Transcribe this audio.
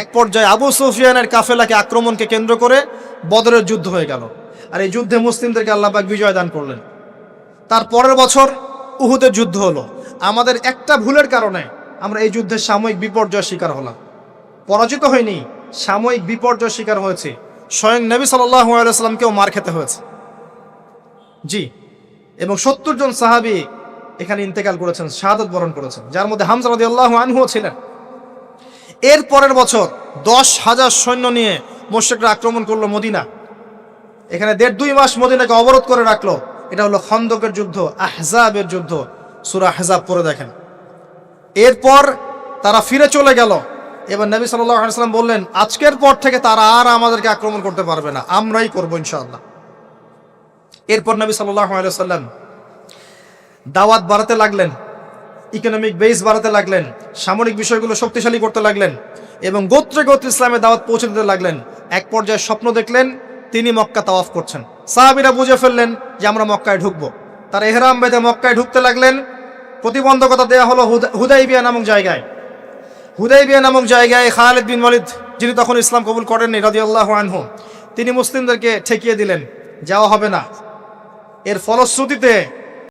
এক পর্যায়ে আবু সুফিয়ানের কাফেলাকে আক্রমণকে কেন্দ্র করে বদরের যুদ্ধ হয়ে গেল। আর এই যুদ্ধে মুসলিমদেরকে আল্লাপাক বিজয় দান করলেন। তার পরের বছর উহুদের যুদ্ধ হলো। আমাদের একটা ভুলের কারণে আমরা এই যুদ্ধের সাময়িক বিপর্যয় শিকার হলাম। পরাজিত হয়নি, সাময়িক বিপর্যয় শিকার হয়েছে। স্বয়ং নবী সাল্লামকেও মার খেতে হয়েছে। জি, এবং সত্তর জন সাহাবি এখানে ইন্তেকাল করেছেন, শাহাদত বরণ করেছেন, যার মধ্যে হামজা রাদি আল্লাহ আনহুও ছিলেন। এর পরের বছর দশ হাজার সৈন্য নিয়ে মোশেকরা আক্রমণ করল মদিনা। এখানে দেড় দুই মাস মদিনাকে অবরোধ করে রাখল। এটা হলো খন্দকের যুদ্ধ, আহজাবের যুদ্ধ। সুরা আহজাব পরে দেখেন। এরপর তারা ফিরে চলে গেল। এবার নবী সাল্লাম বললেন, আজকের পর থেকে তারা আর আমাদেরকে আক্রমণ করতে পারবে না। আমরাই করব ইনশাআল্লাহ। এরপর নবী সাল্লাম দাওয়াত বাড়াতে লাগলেন। ইকোনমিক বেস বাড়াতে লাগলেন, সামরিক বিষয়গুলো শক্তিশালী করতে লাগলেন এবং গোত্রে গোত্র ইসলামের দাওয়াত পৌঁছে দিতে লাগলেন। এক পর্যায়ে স্বপ্ন দেখলেন, তিনি মক্কা তাওয়াফ করছেন। সাহাবিরা বুঝে ফেললেন যে আমরা মক্কায় ঢুকবো। তার এহরাম বেঁধে মক্কায় ঢুকতে লাগলেন, প্রতিবন্ধকতা দেওয়া হলো হুদা- হুদাইবিয়া নামক জায়গায়। হুদাইবিয়া নামক জায়গায় খালেদ বিন ওয়ালিদ, যিনি তখন ইসলাম কবুল করেননি, রাদিয়াল্লাহু আনহু, তিনি মুসলিমদেরকে ঠেকিয়ে দিলেন, যাওয়া হবে না। এর ফলশ্রুতিতে